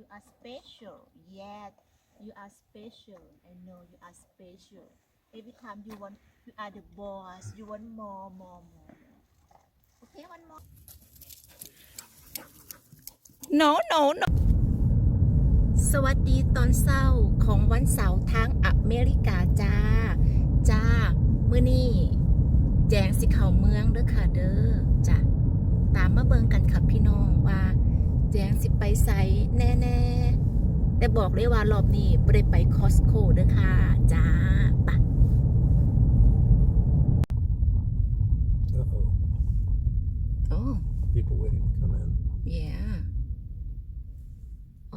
you are special yes you are special I know you are special every time you want you are the boss you want more more more okay one more no no no สวัสดีตอนเศร้าของวันเสาร์ทางอเมริกาจ้า จ้าเมื้อนี้แจงสิเข้าเมืองเด้อค่ะเด้อจ้ะตามมาเบิงกันค่ะพี่น้อง แจงสิไปไสแน่ ๆ แต่บอกเลยว่ารอบนี้บ่ได้ไปคอสโคเด้อค่ะ จ้าปะ Uh-oh. โอ้ People waiting to come in. Yeah.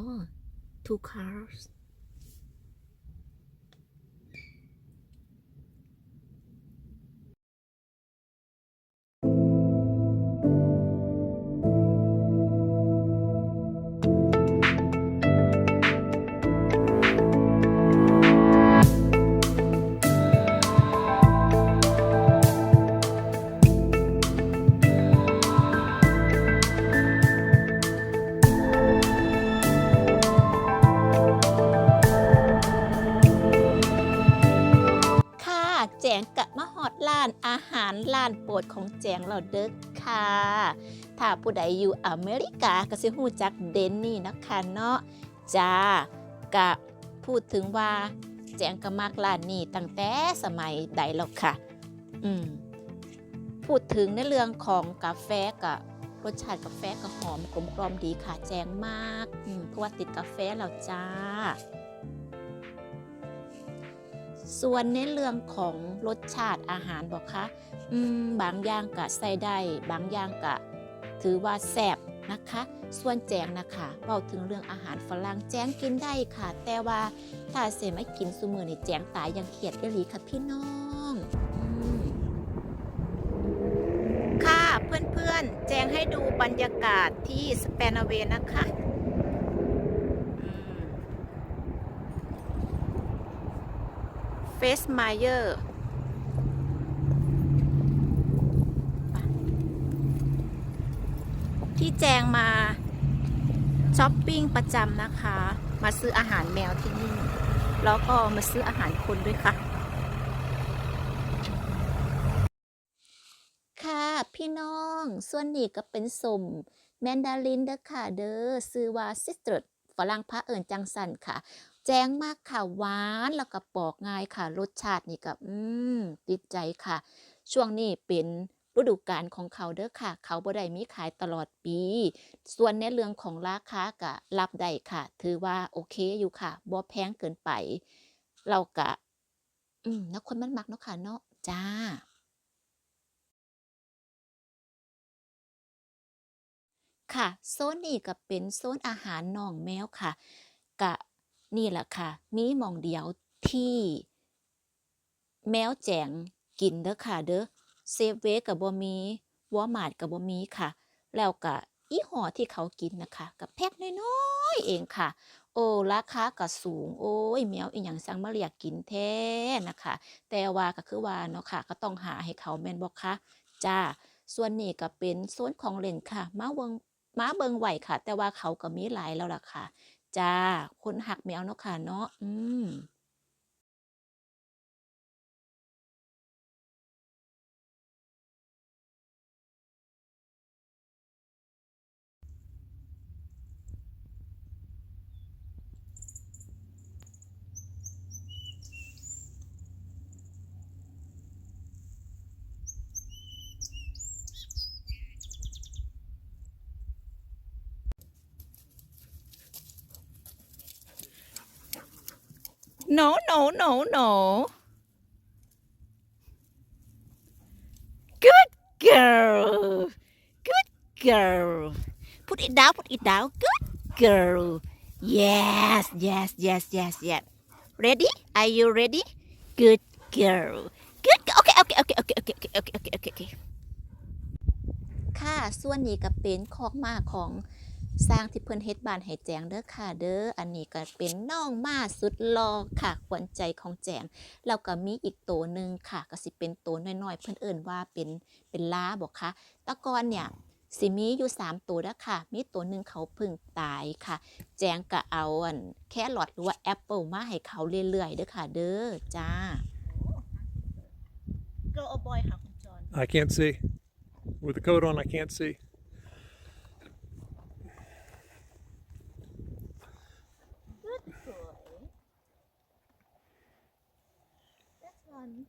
Oh, two cars.. ร้านอาหารร้านโปรดของแจงเราเด้อค่ะ ถ้าผู้ใดอยู่อเมริกาก็สิฮู้จักเดนนี่นะคะเนาะจ้ากะพูดถึงว่าแจงก็มักร้านนี้ตั้งแต่สมัยใดแล้วค่ะ อืมพูดถึงในเรื่องของกาแฟกับรสชาติกาแฟก็หอมกลมกลอมดีค่ะแจงมากอืมเพราะว่าติดกาแฟแล้วจ้า ส่วนในเรื่องของรสชาติอาหารบอกคะอืมบางอย่างกะใส่ได้บางอย่างกะถือว่าแซ่บนะคะ ส่วนแจงนะคะเว้าถึงเรื่องอาหารฝรั่งแจงกินได้ค่ะ แต่ว่าถ้าเสไม่กินซุมือนี่แจงตายยังเขียดอีหลีค่ะพี่น้องอค่ะเพื่อนๆ แจงให้ดูบรรยากาศที่สเปนเวนะคะอืม เฟ สไมเยอร์ที่แจงมาช้อปปิ้งประจำนะคะ มาซื้ออาหารแมวที่นี่ แล้วก็มาซื้ออาหารคนด้วยค่ะ ค่ะพี่น้องส่วนนี้ก็เป็นสมแมนดารินเด้อค่ะเด้อซื้อว่าซิสเตอร์ฝรั่งพระเอิญจังสันค่ะ แจ้งมากค่ะหวานแล้วก็ปอกง่ายค่ะ รสชาตินี่ก็อืมติดใจค่ะ ช่วงนี้เป็นฤดูกาลของเขาเด้อค่ะ เขาบ่ได้มีขายตลอดปี ส่วนในเรื่องของราคาก็รับได้ค่ะ ถือว่าโอเคอยู่ค่ะบ่แพงเกินไป เราก็อืมนักคนมันมักเนาะค่ะเนาะจ้าค่ะโซนนี้ก็เป็นโซนอาหารน้องแมวค่ะกะ นี่แหละค่ะ มีมองเดียวที่ แมวแจงกินเด้อค่ะเด้อเซฟเวกับบมีวอมาร์กับบมีค่ะ แล้วก็อีห่อที่เขากินนะคะกับแพ็คน้อยๆเองค่ะ โอ้ราคาก็สูง โอ้ยแมวอีหยังสั่งมาเรียกกินแท้นะคะ แต่ว่าก็คือว่าเนาะค่ะ ก็ต้องหาให้เขาแม่นบ่คะจ้าส่วนนี้ก็เป็นโซนของเล่นค่ะ มาเบิงมาเบิงไหวค่ะ แต่ว่าเขาก็มีหลายแล้วล่ะค่ะ จ้า คนหักแมวนกขาเนาะอืม No, no, no, no. Good girl. Good girl. Put it down, put it down. Good girl. Yes, yes, yes, yes, yes. Ready? Are you ready? Good girl. Good. girl. Okay, okay, okay, okay, okay, okay, okay, okay, okay, ค่ะส่วนนี้ก็เป็นคอกมาของ สร้างที่เพิ่นเฮ็ดบ้านให้แจงเด้อค่ะ เด้อ อันนี้ก็เป็นน้องม้าสุดหล่อค่ะขวัญใจของแจง แล้วก็มีอีกตัวหนึ่งค่ะ ก็สิเป็นตัวน้อยๆ เพิ่นเอิ้นว่าเป็นเป็นล้าบอกค่ะแตะกอนเนี่ยสิมีอยู่สามตัวแล้วค่ะ มีตัวหนึ่งเขาเพึ่งตายค่ะ แจงกะเอาอันแครอทหรือว่าแอปเปิลมาให้เขาเรื่อยๆเด้อค่ะ เด้อจ้า girl or boy ค่ะคุณจอน I can't see. With the coat on, I can't see. That's one.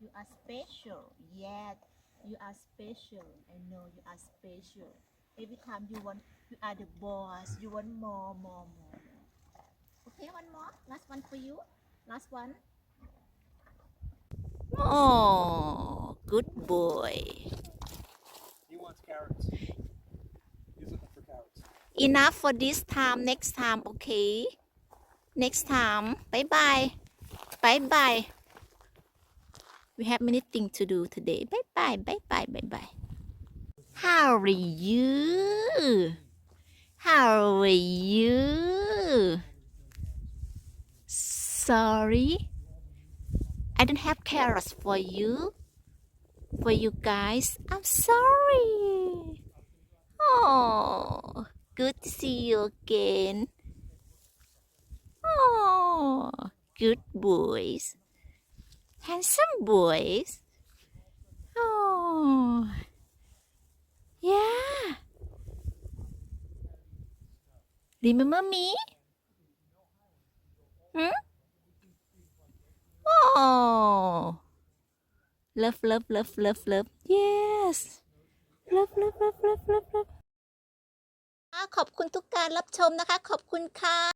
You are special. Yet you are special. I know you are special. Every time you want you are the boss. You want more more more. Okay one more. Last one for you. Last one. โอ้ good boy. He wants carrots. He's looking for carrots. Enough for this time. Next time okay? Next time. Bye bye bye bye we have many things to do today. Bye bye bye bye bye bye how are you? How are you? Sorry. I don't have carrots for you. For you guys. I'm sorry. Oh, good to see you again. Oh, good boys. Handsome boys. Oh, yeah. Remember me? Hmm? Oh, love, love, love, love, love. Yes. love love love love love love ขอบคุณทุกการรับชมนะคะ ขอบคุณค่ะ